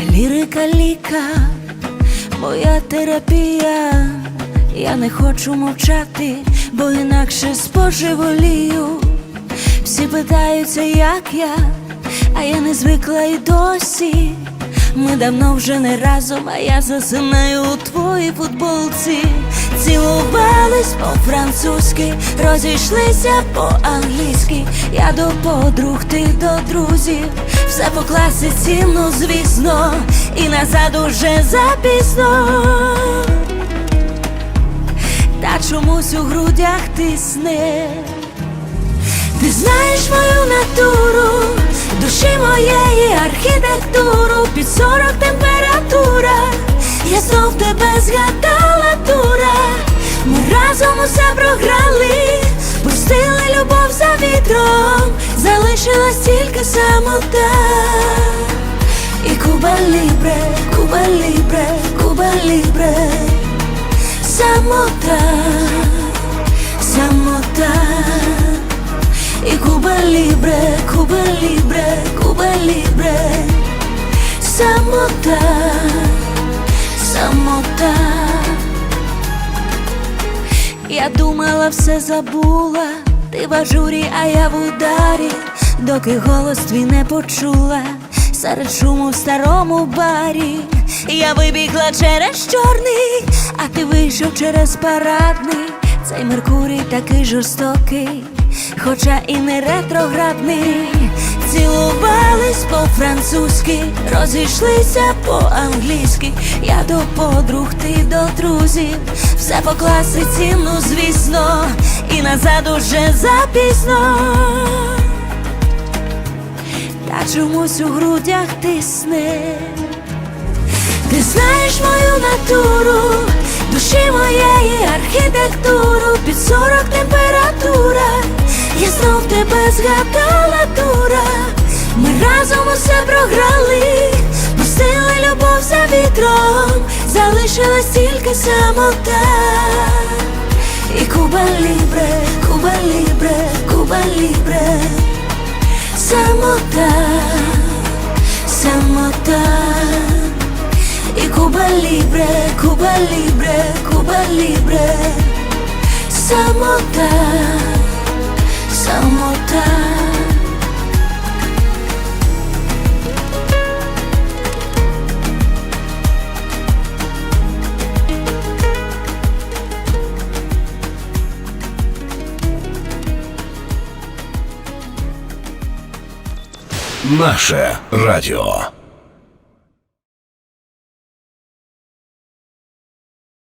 лірика ліка, моя терапія. Я не хочу мовчати, бо інакше споживолію. Всі питаються, як я, а я не звикла і досі. Ми давно вже не разом, а я засинаю у твоїй футболці. Цілувались по-французьки, розійшлися по-англійськи. Я до подруг, ти до друзів. Все по класиці, ну звісно, і назад уже запізно. Та чомусь у грудях тисне. Ти знаєш мою натуру, душі моєї архітектуру, під 40 температура, я знов тебе згадала разом усе програли, пустили любов за вітром, залишилась тільки самота. І Куба Лібре, Куба Лібре, Куба Лібре, самота, самота. І Куба Лібре, Куба Лібре, Куба Лібре, самота, самота. Я думала, все забула, ти в ажурі, а я в ударі, доки голос твій не почула, серед шуму в старому барі. Я вибігла через чорний, а ти вийшов через парадний. Цей Меркурій такий жорстокий, хоча і не ретроградний. Цілувались по-французьки, розійшлися по-англійськи. Я до подруг, ти до друзів. Все по класиці, ну звісно, і назад уже запізно. Та чомусь у грудях тисне. Ти знаєш мою натуру, душі моєї архітектуру, під 40 температура, я знов тебе згадала дура. Ми разом усе програли, пустили любов за вітром, залишилась тільки самота. І Куба Лібре, Куба Лібре, Куба Лібре, самота, самота. І Куба Лібре, Куба Лібре, Куба Лібре, самота. Наше радіо.